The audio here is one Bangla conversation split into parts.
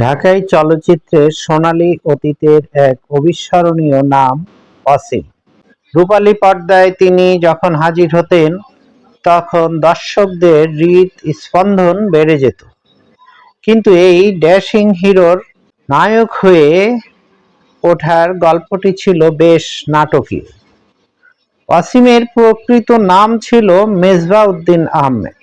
ঢাকাই চলচ্চিত্রের সোনালী অতীতের এক অবিস্মরণীয় নাম, অসীম। রূপালী পর্দায় তিনি যখন হাজির হতেন, তখন দর্শকদের হৃদ স্পন্দন বেড়ে যেত। কিন্তু এই ড্যাশিং হিরোর নায়ক হয়ে ওঠার গল্পটি ছিল বেশ নাটকীয়। অসীমের প্রকৃত নাম ছিল মেজবা উদ্দিন আহমেদ।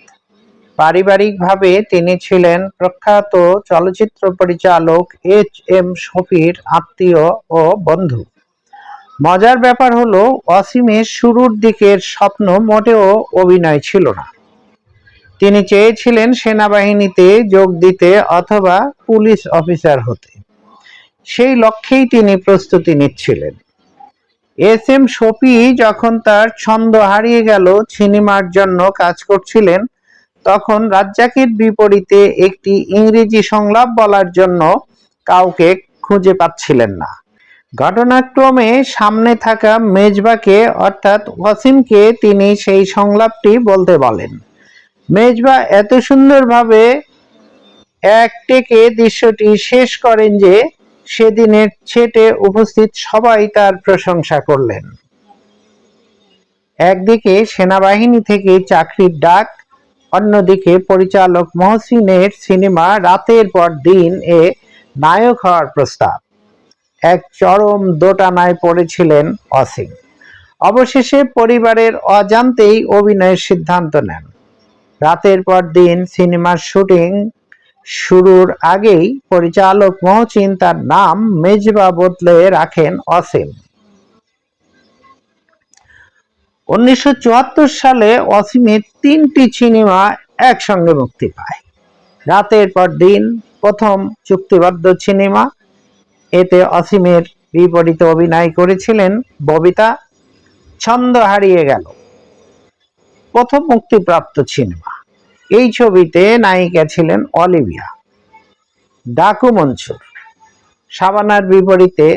পারিবারিকভাবে তিনি ছিলেন প্রখ্যাত চলচ্চিত্র পরিচালক এইচ এম শফির আত্মীয় ও বন্ধু। মজার ব্যাপার হলো, অসীমের শুরুর দিকের স্বপ্ন মোটেও অভিনয় ছিল না। তিনি চেয়েছিলেন সেনাবাহিনীতে যোগ দিতে অথবা পুলিশ অফিসার হতে। সেই লক্ষ্যেই তিনি প্রস্তুতি নিচ্ছিলেন। এস এম শফি যখন তার ছন্দ হারিয়ে গেল, সিনেমার জন্য কাজ করছিলেন তখন রাজ্জাকের বিপরীতে একটি ইংরেজি সংলাপ বলার জন্য কাউকে খুঁজে পাচ্ছিলেন না। ঘটনাক্রমে সামনে থাকা মেজবাকে, অর্থাৎ ওয়াসিমকে, তিনি সেই সংলাপটি বলতে বলেন। মেজবা এত সুন্দরভাবে এক টেকে দৃশ্যটি শেষ করেন যে, সেদিনের ছেটে উপস্থিত সবাই তার প্রশংসা করলেন। একদিকে সেনাবাহিনী থেকে চাকরির ডাক অন্যদিকে পরিচালক মহসিনের সিনেমা রাতের পর দিন এ নায়ক হওয়ার প্রস্তাব। এক চরম দোটানায় পড়েছিলেন অসীম অবশেষে পরিবারের অজান্তেই অভিনয়ের সিদ্ধান্ত নেন। রাতের পর দিন সিনেমার শুটিং শুরুর আগেই পরিচালক মহসিন তার নাম মেজবা বদলে রাখেন অসীম উনিশশো চুয়াত্তর সালে অসীমের তিনটি সিনেমা একসঙ্গে মুক্তি পায়। রাতের পর দিন প্রথম চুক্তিবদ্ধ সিনেমা এতে অসীমের বিপরীতে অভিনয় করেছিলেন ববিতা। ছন্দ হারিয়ে গেল। প্রথম মুক্তিপ্রাপ্ত সিনেমা এই ছবিতে নায়িকা ছিলেন অলিভিয়া। ডাকু মনসুর। সাবানার বিপরীতে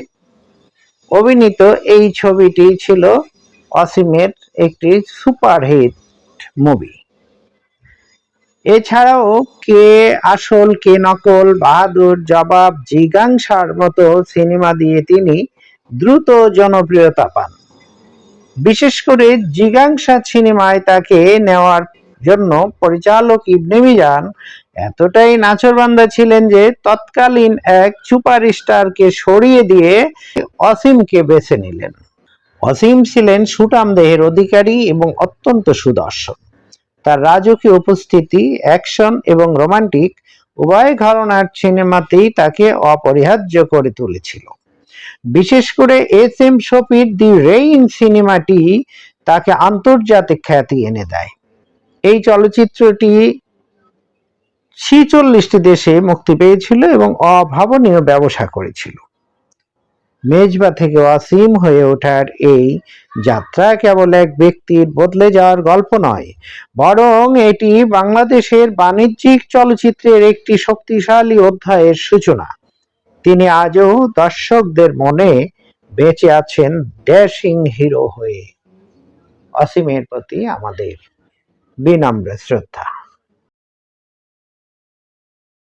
অভিনীত এই ছবিটি ছিল অসীমের একটি সুপারহিট মুভি। এছাড়াও কে আসল, কে নকল, বাহাদুর, জবাব জিজ্ঞাংসার মতো সিনেমা দিয়ে তিনি দ্রুত জনপ্রিয়তা পান। বিশেষ করে জিগাংসা সিনেমায় তাকে নেওয়ার জন্য পরিচালক ইবনে মিজান এতটাই নাচরবান্দা ছিলেন যে তৎকালীন এক সুপার সুপারস্টারকে সরিয়ে দিয়ে অসীমকে বেছে নিলেন। অসীম ছিলেন সুটাম দেহের অধিকারী এবং অত্যন্ত সুদর্শন। তার রাজকীয় উপস্থিতি, অ্যাকশন এবং রোমান্টিক উভয় ঘরনার সিনেমাতেই তাকে অপরিহার্য করে তুলেছিল। বিশেষ করে এস এম শফির দি রেইন সিনেমাটি তাকে আন্তর্জাতিক খ্যাতি এনে দেয়। এই চলচ্চিত্রটি ছিচল্লিশটি দেশে মুক্তি পেয়েছিল এবং অভাবনীয় ব্যবসা করেছিল। মেজবা থেকে অসীম হয়ে ওঠার এই যাত্রা কেবল এক ব্যক্তির বদলে যাওয়ার গল্প নয়, বরং এটি বাংলাদেশের বাণিজ্যিক চলচ্চিত্রের একটি শক্তিশালী অধ্যায়ের সূচনা। তিনি আজও দর্শকদের মনে বেঁচে আছেন ড্যাশিং হিরো হয়ে। অসীমের প্রতি আমাদের বিনম্র শ্রদ্ধা।